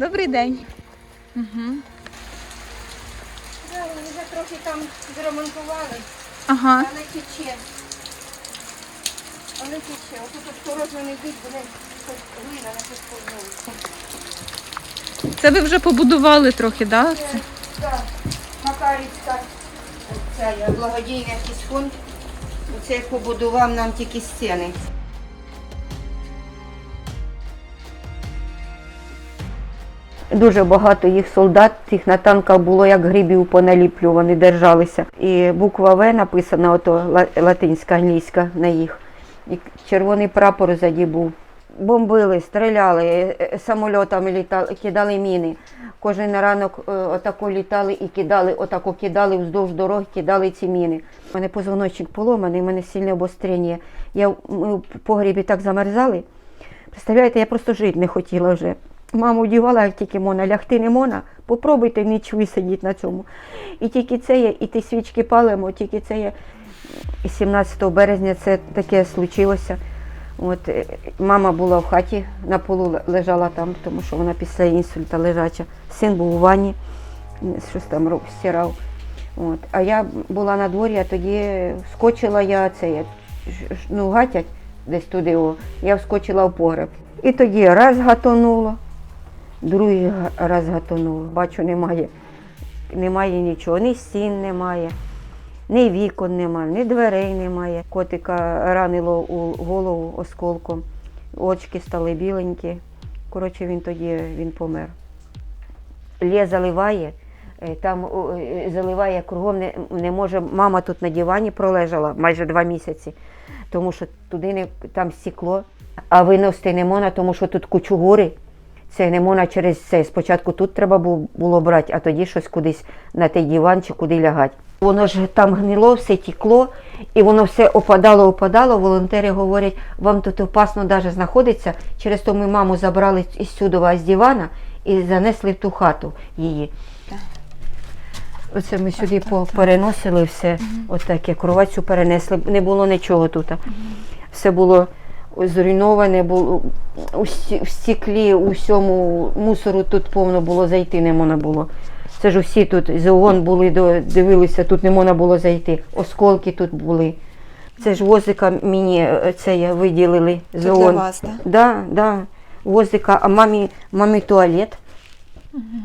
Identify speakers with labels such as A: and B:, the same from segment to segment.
A: Добрий день. Угу.
B: Да, вони вже трохи там зремонтували,
A: Ага.
B: але тече. Але тече. Ось тут осторожно не йдіть, бо не глина не посповнюється.
A: Це ви вже побудували трохи, так? Да?
B: Це, так, Макарівська, я, благодійний якийсь фонд. Оце побудував нам тільки стіни.
C: Дуже багато їх солдат, тих на танках було як грибів поналіплю, вони держалися. І буква В написана, ото латинська, англійська на їх. І червоний прапор ззаді був. Бомбили, стріляли, е, е, самольотами літали, кидали міни. Кожен ранок е, отако літали і кидали, отако кидали вздовж дороги, кидали ці міни. У мене позвоночник поломаний, у мене сильне обострення. Я ми в погрібі так замерзали. Представляєте, я просто жити не хотіла вже. Маму вдівала, як тільки можна, лягти не можна, попробуйте ніч висидіти на цьому. І тільки це є, і ті свічки палимо, тільки це є. І 17 березня це таке случилося. От, е, мама була в хаті, на полу лежала там, тому що вона після інсульта лежача. Син був у ванні, щось там стирав. От. А я була на дворі, а тоді скочила я це, я, ну, гатять десь туди, о, я вскочила в погреб. І тоді раз гатонуло, другий раз гатонуло. Бачу, немає, немає нічого, ні стін немає, ні вікон немає, ні дверей немає. Котика ранило у голову осколком, очки стали біленькі. Коротше, він тоді він помер. Лє заливає, е, там е, заливає кругом, не, не може. Мама тут на дивані пролежала майже два місяці, тому що туди не там стекло, а виносити не можна, тому що тут кучугури. Це не можна через це. Спочатку тут треба було брати, а тоді щось кудись на той диван чи куди лягати. Воно ж там гнило, все тікло, і воно все опадало, опадало. Волонтери говорять, вам тут опасно навіть знаходиться. Через то ми маму забрали із сюди з дивана і занесли в ту хату її. Оце ми сюди переносили все, отаке, кровать цю перенесли, не було нічого тут. Все було зруйноване, було в стеклі, у всьому мусору тут повно було зайти, не можна було. Це ж усі тут з ООН були, дивилися, тут не можна було зайти. Осколки тут були. Це ж возика мені е, це я виділили з
A: Це для вас, так?
C: Да, да. Возика, а мамі, мамі туалет.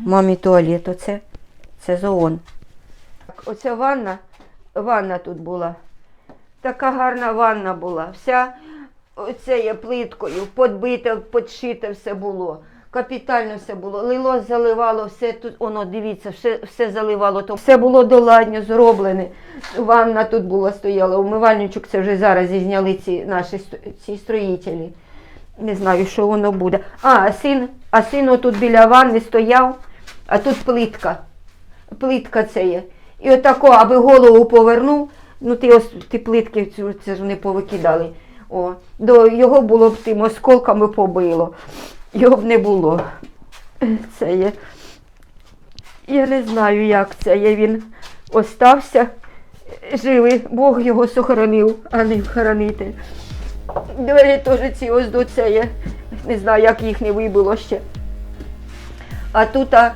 C: Мамі туалет, оце. Це з ООН. Оця ванна, ванна тут була. Така гарна ванна була. Вся оцею плиткою, подбите, подшите все було. Капітально все було. Лило заливало, все тут, воно, дивіться, все, все заливало. То все було доладньо зроблене. Ванна тут була стояла. Умивальничок це вже зараз зізняли ці наші ці строїтелі. Не знаю, що воно буде. А, син, а син отут біля ванни стояв, а тут плитка. Плитка це є. І отако, аби голову повернув, ну ті, ос- ті плитки це ж вони повикидали. О, до його було б тим осколками побило. Його б не було. Це є. Я не знаю, як це є. Він остався живий. Бог його сохранив, а не хоронити. Двері теж ці ось до це є. Не знаю, як їх не вибило ще. А тут а,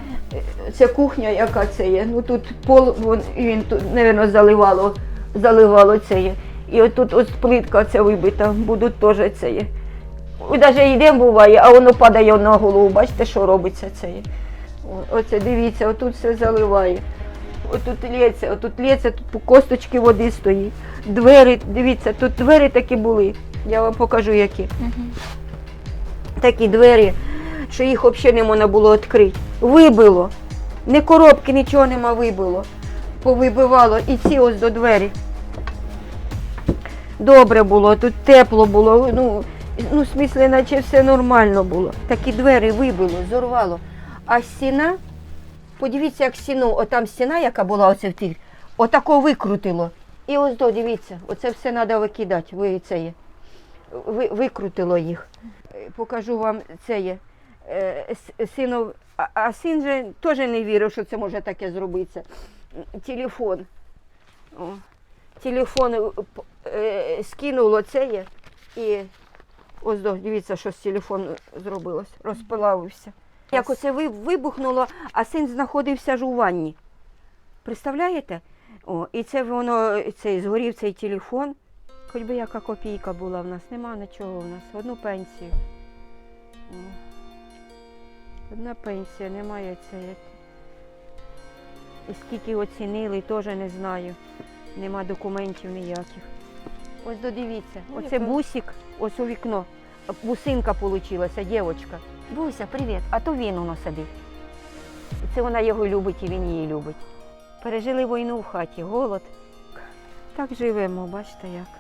C: це кухня, яка це є. Ну тут пол, вон, він тут, мабуть, заливало, заливало це є. І отут ось плитка ця вибита, будуть теж це є. Навіть йдемо буває, а воно падає на голову. Бачите, що робиться це є. Оце дивіться, отут все заливає. Отут лється, отут лється, тут по косточки води стоїть. Двері, дивіться, тут двері такі були. Я вам покажу які. Такі двері, що їх взагалі не можна було відкрити. Вибило. Не коробки, нічого нема вибило. Повибивало. І ці ось до двері. Добре було, тут тепло було. Ну, ну в смислі, наче все нормально було. Такі двері вибило, зорвало. А стіна, подивіться, як стіну, отам стіна, яка була оце в тих, отако викрутило. І ось до, дивіться, оце все треба викидати. Ви це є. Ви, викрутило їх. Е, Покажу вам це є. Е, Синов, а син же теж не вірив, що це може таке зробитися. Телефон. О, телефон е, е, скинуло це є. І ось дивіться, що з телефону зробилось. Розпилавився. Як оце вибухнуло, а син знаходився ж у ванні. Представляєте? О, і це воно, цей, згорів цей телефон. Хоч би яка копійка була в нас, нема нічого в нас, одну пенсію. Одна пенсія, немає цієї. І скільки оцінили, теж не знаю. Нема документів ніяких. Ось додивіться,
A: Ну,
C: оце бусик, ось у вікно. Бусинка получилася, дівчинка. Буся, привіт, а то він у сидить. І це вона його любить і він її любить. Пережили війну в хаті, голод. Так живемо, бачите як.